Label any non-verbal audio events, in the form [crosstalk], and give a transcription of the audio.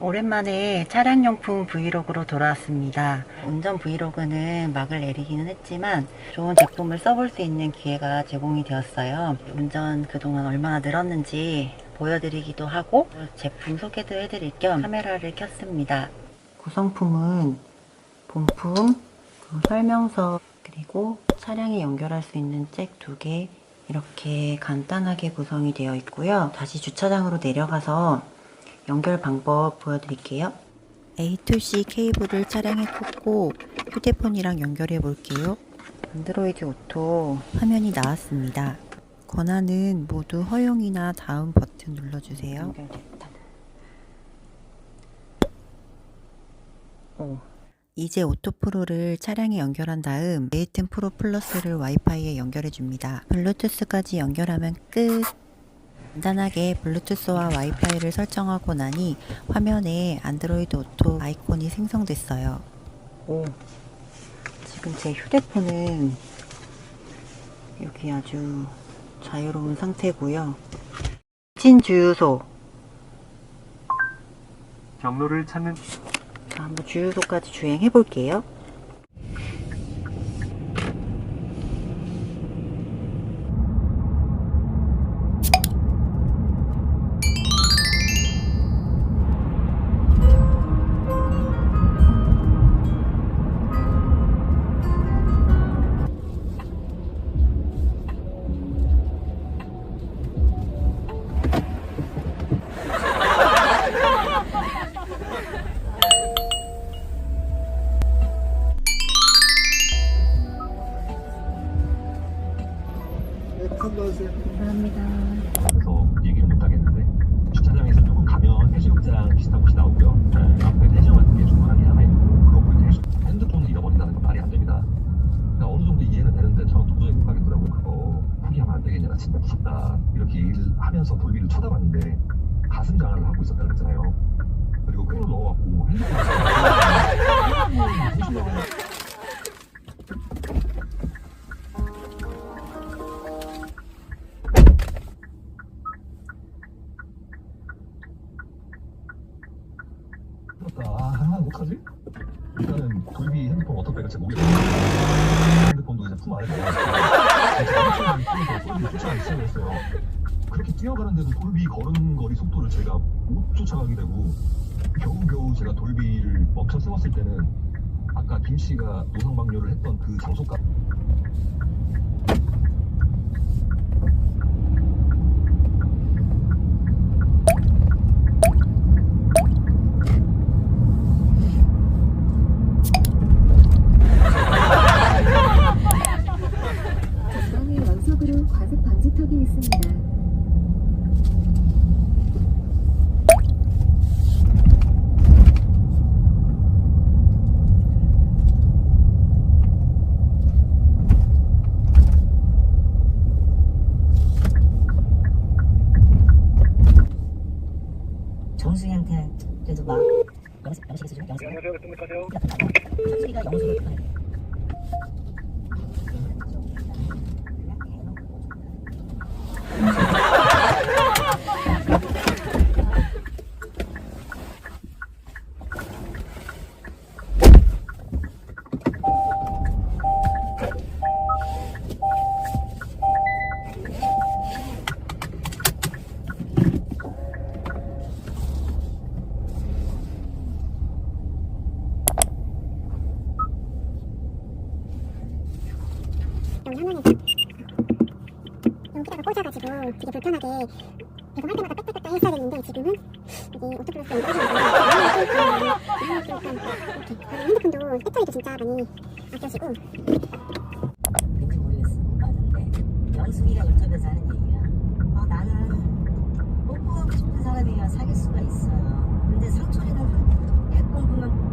오랜만에 차량용품 브이로그로 돌아왔습니다. 운전 브이로그는 막을 내리기는 했지만 좋은 제품을 써볼 수 있는 기회가 제공이 되었어요. 운전 그동안 얼마나 늘었는지 보여드리기도 하고 제품 소개도 해드릴 겸 카메라를 켰습니다. 구성품은 본품, 그 설명서, 그리고 차량에 연결할 수 있는 잭두 개, 이렇게 간단하게 구성이 되어 있고요. 다시 주차장으로 내려가서 연결 방법 보여드릴게요. A2C 케이블을 차량에 꽂고 휴대폰이랑 연결해 볼게요. 안드로이드 오토 화면이 나왔습니다. 권한은 모두 허용이나 다음 버튼 눌러주세요. 연결됐다. 오. 이제 오토 프로를 차량에 연결한 다음 에이튼 프로 플러스를 와이파이에 연결해 줍니다. 블루투스까지 연결하면 끝. 간단하게 블루투스와 와이파이를 설정하고 나니 화면에 안드로이드 오토 아이콘이 생성됐어요. 오, 지금 제 휴대폰은 여기 아주 자유로운 상태고요. 진 주유소. 경로를 찾는 자, 한번 주유소까지 주행해 볼게요. 감사합니다. 그래서 얘기를 못 하겠는데 주차장에서 조금 가면 해수욕장 비슷한 곳이 나오고요. 네, 앞에 펜션 같은 게 하나 있고 그거 보이는 해수 핸드폰을 잃어버린다는 건 말이 안 됩니다. 그러니까 어느 정도 이해는 되는데 저는 도저히 못 가겠더라고요. 그거 포기하면 안 되겠냐. 나 진짜 무섭다. 이렇게 일을 하면서 돌비를 쳐다봤는데 가슴 장화를 하고 있었다 그랬잖아요. 그리고 끈을 넣어갖고 핸드폰을 [laughs] 아, 어떡하지? 일단은 돌비 핸드폰 어떻게 될지 모르겠어요. 핸드폰도 이제 품 안에 들어가서 돌비 쫓아가기 시작했어요. 그렇게 뛰어가는데도 돌비 걸음걸이 속도를 제가 못 쫓아가게 되고 겨우겨우 제가 돌비를 멈춰 세웠을 때는 아까 김 씨가 노상방뇨를 했던 그 장소까지 전방에 연속으로 과속 방지턱이 있습니다. 정수희한테 그래도 막 영수 안녕하세요. 현수이가 영수를 부탁해. 여기 화면에서 여기다가 꽂아가지고 되게 불편하게 이거 할 때마다 빽빽빽 했어야 됐는데 지금은 여기 오토플러스 연결해가지고 이렇게 핸드폰도 배터리도 진짜 많이 아껴지고. 모르겠어 싶은 사람이야 사귈 수가 있어요. 근데 상철이는 애뽕 보면